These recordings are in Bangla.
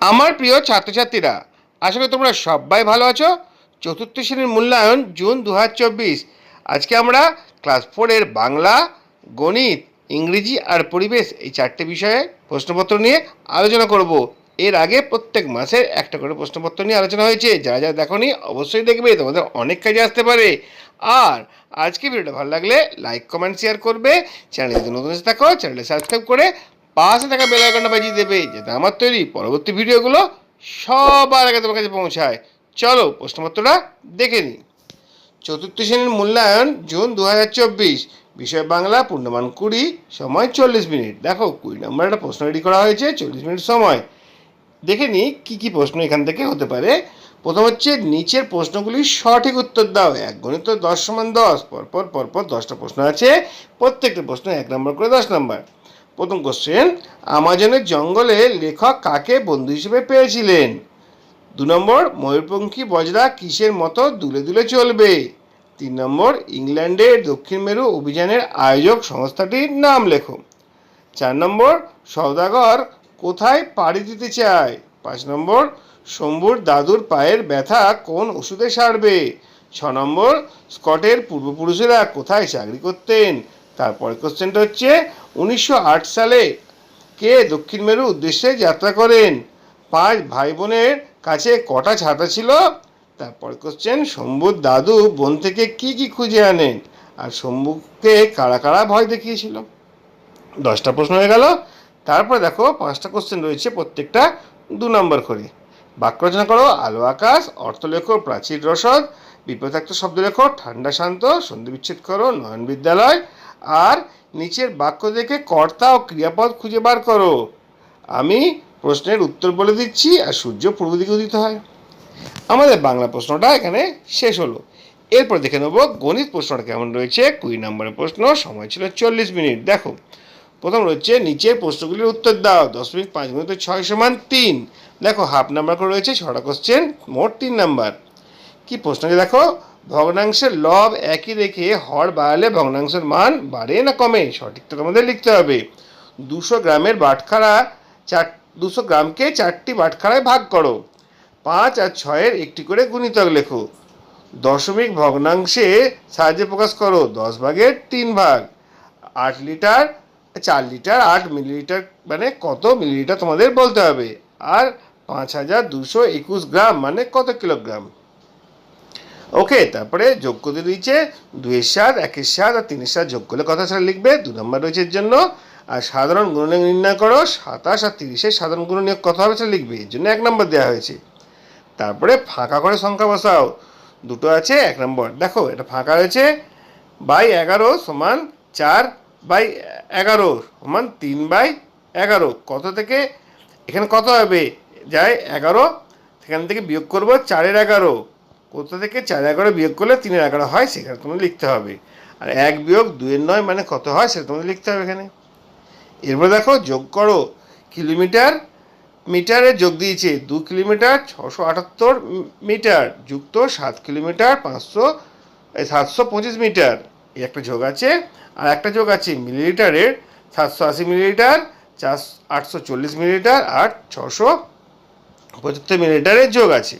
আমার প্রিয় ছাত্রছাত্রীরা, আশা করি তোমরা সবাই ভালো আছো। চতুর্থ শ্রেণির মূল্যায়ন জুন দু হাজার চব্বিশ। আজকে আমরা ক্লাস ফোরের বাংলা, গণিত, ইংরেজি আর পরিবেশ এই চারটে বিষয়ে প্রশ্নপত্র নিয়ে আলোচনা করব। এর আগে প্রত্যেক মাসের একটা করে প্রশ্নপত্র নিয়ে আলোচনা হয়েছে। যারা যারা দেখোনি, অবশ্যই দেখবে, তোমাদের অনেক কাজে আসতে পারে। আর আজকে ভিডিওটা ভালো লাগলে লাইক, কমেন্ট, শেয়ার করবে। চ্যানেলে যদি নতুন থাকো, চ্যানেলটা সাবস্ক্রাইব করে পাশে থাকা বেল আইকনটা বাজিয়ে দেবে যাতে আমার তৈরি। পরবর্তী ভিডিওগুলো সবার আগে তোমার কাছে পৌঁছায়। চলো, প্রশ্নপত্রটা দেখে নিই। চতুর্থ শ্রেণির মূল্যায়ন, জুন দু হাজার চব্বিশ। বিষয় বাংলা, পূর্ণমান কুড়ি, সময় চল্লিশ মিনিট। দেখো, কুড়ি নম্বর একটা প্রশ্ন রেডি করা হয়েছে, চল্লিশ মিনিট সময়। দেখে নিই, কী কী প্রশ্ন এখান থেকে হতে পারে। প্রথম হচ্ছে, নিচের প্রশ্নগুলির সঠিক উত্তর দাও। এক গণিত দশ সমান দশ। পরপর পরপর দশটা প্রশ্ন আছে। প্রত্যেকটা প্রশ্ন এক নম্বর করে দশ নম্বর। প্রথম কোশ্চেন আমাজনের জঙ্গলে লেখক কাকে বন্ধু হিসেবে পেয়েছিলেন? দু নম্বর, ময়ূরপঙ্খী বজরা কিসের মতো দুলে দুলে চলবে? তিন নম্বর, ইংল্যান্ডের দক্ষিণ মেরু অভিযানের আয়োজক সংস্থাটির নাম লেখো। চার নম্বর, সওদাগর কোথায় পাড়ি দিতে চায়? পাঁচ নম্বর, শম্ভুর দাদুর পায়ের ব্যথা কোন ওষুধে সারবে? ছ নম্বর, স্কটের পূর্বপুরুষেরা কোথায় চাকরি করতেন? তারপরে কোশ্চেনটা হচ্ছে উনিশশো আট সালে কে দক্ষিণ মেরু উদ্দেশ্যে যাত্রা করেন? পাঁচ ভাই বোনের কাছে কটা ছাতা ছিল? তারপর কোশ্চেন শম্ভুর দাদু বন থেকে কি কি খুঁজে আনেন? আর শম্ভুকে কারা কারা ভয় দেখিয়েছিল? দশটা প্রশ্ন হয়ে গেল। তারপর দেখো, পাঁচটা কোশ্চেন রয়েছে প্রত্যেকটা দু নম্বর করে। বাক্য রচনা করো, আলো আকাশ, অর্থ লেখো, প্রাচীর রসদ বিপদাক্ত শব্দ লেখো, ঠান্ডা শান্ত, সন্ধি বিচ্ছেদ করো, নয়ন বিদ্যালয় আর নিচের বাক্য দেখে কর্তা ও ক্রিয়াপদ খুঁজে বার করো। আমি প্রশ্নের উত্তর বলে দিচ্ছি আর সূর্য পূর্ব দিকে উদিত হয়। আমাদের বাংলা প্রশ্নটা এখানে শেষ হলো। এরপর দেখে নেব গণিত প্রশ্নটা কেমন রয়েছে। কুড়ি নম্বরের প্রশ্ন, সময় ছিল চল্লিশ মিনিট। দেখো, প্রথম রয়েছে, নিচের প্রশ্নগুলির উত্তর দাও। দশ মিনিট পাঁচ মিনিটে ছয় সমান তিন। দেখো, হাফ নাম্বার করে রয়েছে, ছটা কোশ্চেন মোট তিন নাম্বার। কি প্রশ্নটি দেখো? ভগ্নাংশের লব একই রেখে হর বাড়ালে ভগ্নাংশের মান বাড়ে না কমে? সঠিকটা তোমাদের লিখতে হবে। দুশো গ্রামের বাটখারা চার, দুশো গ্রামকে চারটি বাটখারায় ভাগ করো। পাঁচ আর ছয়ের একটি করে গুণিতক লেখো। দশমিক ভগ্নাংশে সাহায্যে প্রকাশ করো, দশ ভাগের তিন ভাগ। আট লিটার, চার লিটার, আট মিলিলিটার মানে কত মিলিলিটার তোমাদের বলতে হবে। আর পাঁচ হাজার দুশো একুশ গ্রাম মানে কত কিলোগ্রাম? ওকে, তারপরে যোগ করতে দিয়েছে, দুইয়ের সাত একের সাত আর তিনের সাত যোগ করলে কথা ছাড়া লিখবে, দু নম্বর রয়েছে এর জন্য। আর সাধারণ গুণনীয়ক নির্ণয় করো, সাতাশ আর তিরিশের সাধারণ গুণনীয়ক কত হবে সেটা লিখবে, এর জন্য এক নম্বর দেওয়া হয়েছে। তারপরে ফাঁকা করে সংখ্যা বসাও, দুটো আছে, এক নম্বর। দেখো, এটা ফাঁকা রয়েছে, বাই এগারো সমান চার বাই এগারো, সমান তিন বাই এগারো। কত থেকে, এখানে কত হবে? যায় এগারো, সেখান থেকে বিয়োগ করব, চারের এগারো। কোথা থেকে চার এগারো বিয়োগ করলে তিনের এগারো হয়, সেখানে তোমাদের লিখতে হবে। আর এক বিয়োগ দুয়ের নয় মানে কত হয়, সেটা তোমাদের লিখতে হবে এখানে। এরপর দেখো, যোগ করো। কিলোমিটার, মিটারে যোগ দিয়েছে, দু কিলোমিটার ছশো আটাত্তর মিটার, যুক্ত সাত কিলোমিটার পাঁচশো সাতশো পঁচিশ মিটার। এই একটা যোগ আছে, আর একটা যোগ আছে মিলিলিটারের, সাতশো আশি মিলিলিটার চার আটশো চল্লিশ মিলিলিটার, আর ছশো পঁচাত্তর মিলিলিটারের যোগ আছে।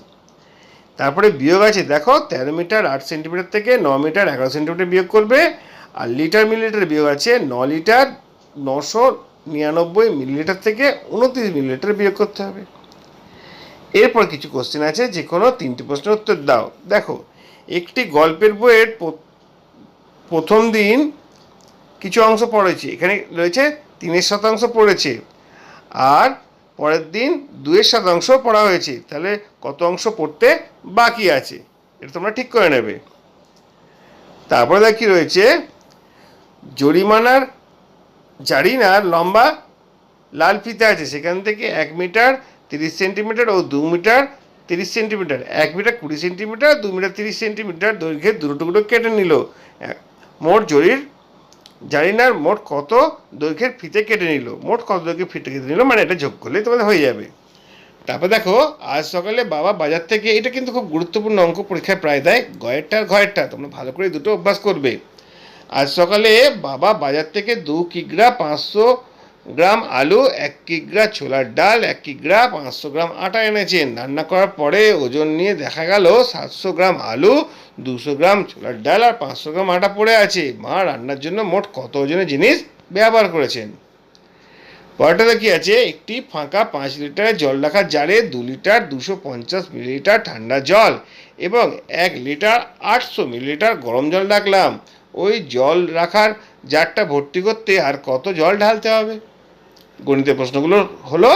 তারপরে বিয়োগ আছে, দেখো, তেরো মিটার, আট সেন্টিমিটার থেকে ন মিটার, এগারো সেন্টিমিটার বিয়োগ করবে। আর লিটার, মিলিলিটার বিয়োগ আছে, ন লিটার, নশো নিরানব্বই মিলিলিটার থেকে উনত্রিশ মিলিলিটার বিয়োগ করতে হবে। এরপর কিছু কোশ্চেন আছে যে কোনো তিনটি প্রশ্নের উত্তর দাও। দেখো, একটি গল্পের বইয়ের প্রথম দিন কিছু অংশ পড়েছে, এখানে রয়েছে তিনের শতাংশ পড়েছে। আর পরের দিন দুয়ের শতাংশ পড়া হয়েছে। তাহলে কত অংশ পড়তে বাকি আছে? এটা তোমরা ঠিক করে নেবে। তারপরে দেখি রয়েছে? জরিমানার জারিনার লম্বা লাল ফিতে আছে। সেখান থেকে এক মিটার তিরিশ সেন্টিমিটার ও দু মিটার তিরিশ সেন্টিমিটার। এক মিটার কুড়ি সেন্টিমিটার, দু মিটার তিরিশ সেন্টিমিটার দৈর্ঘ্যের দুটো টুকরো কেটে নিল। মোট জরির জারিনার মোট কত দৈর্ঘ্যের ফিতে কেটে নিল, মোট কত দৈর্ঘ্যের ফিতে কেটে নিল মানে এটা যোগ করলেই তোমাদের হয়ে যাবে। তারপর দেখো, আজ সকালে বাবা বাজার থেকে, এটা কিন্তু খুব গুরুত্বপূর্ণ অঙ্ক পরীক্ষায় প্রায় দেয়, গয়েরটা আর ঘয়েরটা, তোমরা ভালো করে দুটো অভ্যাস করবে। আজ সকালে বাবা বাজার থেকে দু কিগ্রা পাঁচশো গ্রাম আলু, এক কিগ্রা ছোলার ডাল, এক কিগ্রা পাঁচশো গ্রাম আটা এনেছেন রান্না করার পরে ওজন নিয়ে দেখা গেল সাতশো গ্রাম আলু, দুশো গ্রাম ছোলার ডাল আর পাঁচশো গ্রাম আটা পড়ে আছে। মা রান্নার জন্য মোট কত ওজনের জিনিস ব্যবহার করেছেন? পরেরটাতে কি আছে? একটি ফাঁকা পাঁচ লিটারের জল রাখার জারে দু লিটার দুশো পঞ্চাশ মিলিলিটার ঠান্ডা জল এবং এক লিটার আটশো মিলিলিটার গরম জল রাখলাম। ওই জল রাখার জারটা ভর্তি করতে আর কত জল ঢালতে হবে? গণিতের প্রশ্নগুলো হলো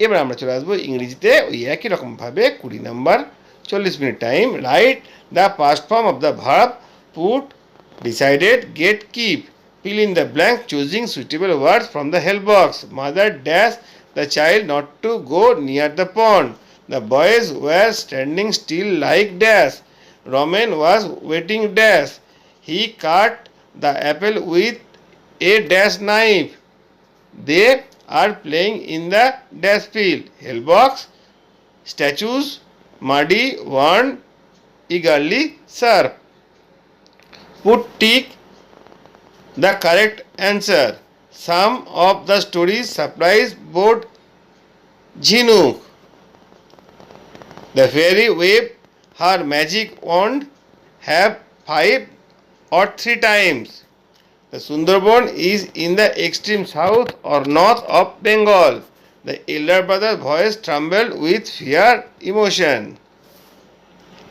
এবার আমরা চলে আসব ইংরেজিতে ওই একই রকমভাবে কুড়ি নাম্বার চল্লিশ minute time write the past form of the verb put decided get keep fill in the blank choosing suitable words from the help box mother dash the child not to go near the pond the boys were standing still like dash roman was waiting dash he cut the apple with a dash knife they are playing in the dash field help box statues muddy one eagerly serve put tick the correct answer. Some of the stories surprise both Jhinuk. The fairy wave her magic wand have five or three times. The Sundarban is in the extreme south or north of Bengal. The elder brother's voice trembled with fear emotion.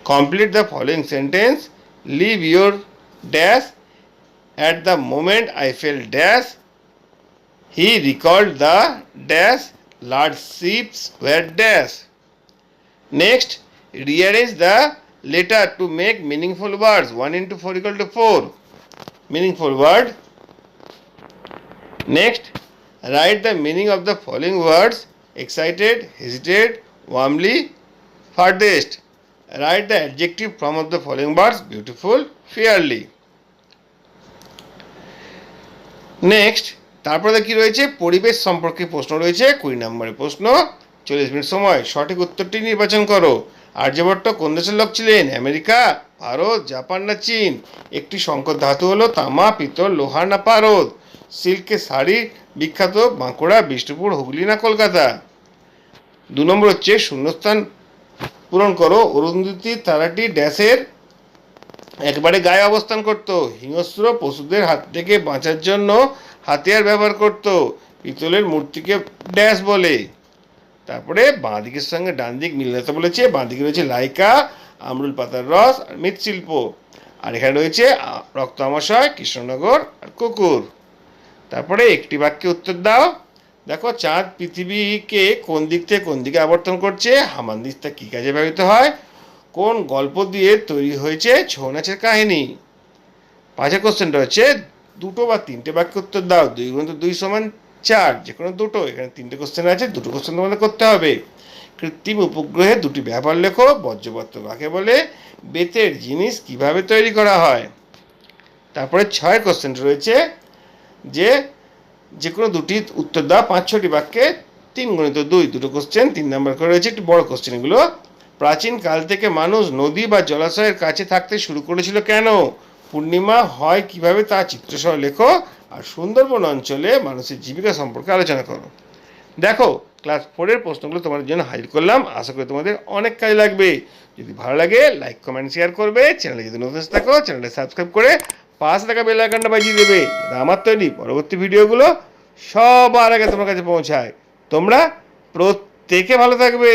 Complete the following sentence. Leave your dash at the moment I felt dash, he recalled the dash, large ships were dash. Next, rearrange the letter to make meaningful words. 1 into 4 equal to 4. Meaningful word. Next, write the meaning of the following words excited, hesitate, warmly, farthest. Write the adjective form of the following words beautiful, fairly. Next তারপরে কি রয়েছে পরিবেশ সম্পর্কে প্রশ্ন রয়েছে কুড়ি নম্বরের প্রশ্ন চল্লিশ মিনিট সময় সঠিক উত্তরটি নির্বাচন করো আর্যভট্ট কোন দেশের লোক ছিলেন? আমেরিকা, ভারত, জাপান না চীন? একটি সংকর ধাতু হলো তামা, পিতল, লোহা না পারদ? সিল্কের শাড়ি, বিখ্যাত বাঁকুড়া, বিষ্ণুপুর, হুগলি না কলকাতা? দু নম্বর হচ্ছে শূন্যস্থান পূরণ করো। অরুন্ধতী তারাটি ড্যাশের একবারে গায়ে অবস্থান করত। হিংস্র পশুদের হাত থেকে বাঁচার জন্য হাতিয়ার ব্যবহার করত। পিতলের মূর্তিকে ড্যাশ বলে। তারপরে বাঁ দিকের সঙ্গে ডান দিক মিলাতে বলেছে, বাঁ দিকে রয়েছে লাইকা, আমরুল পাতার রস আর মৃৎশিল্প। আর এখানে রয়েছে রক্ত আমাশয় কৃষ্ণনগর আর কুকুর। তারপরে একটি বাক্যে উত্তর দাও। দেখো, চাঁদ পৃথিবীকে কোন দিক থেকে কোন দিকে আবর্তন করছে, হামান দিকটা কী কাজে ব্যবহৃত হয়, কোন গল্প দিয়ে তৈরি হয়েছে ছৌ নাচের কাহিনী। পাঁচের কোশ্চেনটা হচ্ছে দুটো বা তিনটে বাক্য উত্তর দাও, দুই তো দুই সমান চার যে কোনো দুটো, এখানে তিনটে কোশ্চেন আছে, দুটো কোশ্চেন তোমাদের করতে হবে। কৃত্রিম উপগ্রহে দুটি ব্যবহার লেখো বর্জ্যপত্র কাকে বলে? বেতের জিনিস কীভাবে তৈরি করা হয়? তারপরে ছয় কোশ্চেন রয়েছে, যে যে কোনো দুটি উত্তর দাও, পাঁচ, ছটি বাক্যে, তিন গণিত দুই, দুটো কোশ্চেন তিন নাম্বার করে রয়েছে, একটু বড় কোশ্চেন এগুলো। প্রাচীন কাল থেকে মানুষ নদী বা জলাশয়ের কাছে থাকতে শুরু করেছিল কেন? পূর্ণিমা হয় কীভাবে তা চিত্রসহ লেখো। আর সুন্দরবন অঞ্চলে মানুষের জীবিকা সম্পর্কে আলোচনা করো। দেখো ক্লাস ফোরের প্রশ্নগুলো তোমাদের জন্য হাজির করলাম। আশা করি তোমাদের অনেক কাজে লাগবে। যদি ভালো লাগে লাইক কমেন্ট শেয়ার করবে। চ্যানেলে যদি নতুন থাকো, চ্যানেলটা সাবস্ক্রাইব করে পাশে থাকা বেল আইকনটা বাজিয়ে দেবে। আমার তৈরি পরবর্তী ভিডিওগুলো সবার আগে তোমার কাছে পৌঁছায়। তোমরা প্রত্যেকে ভালো থাকবে।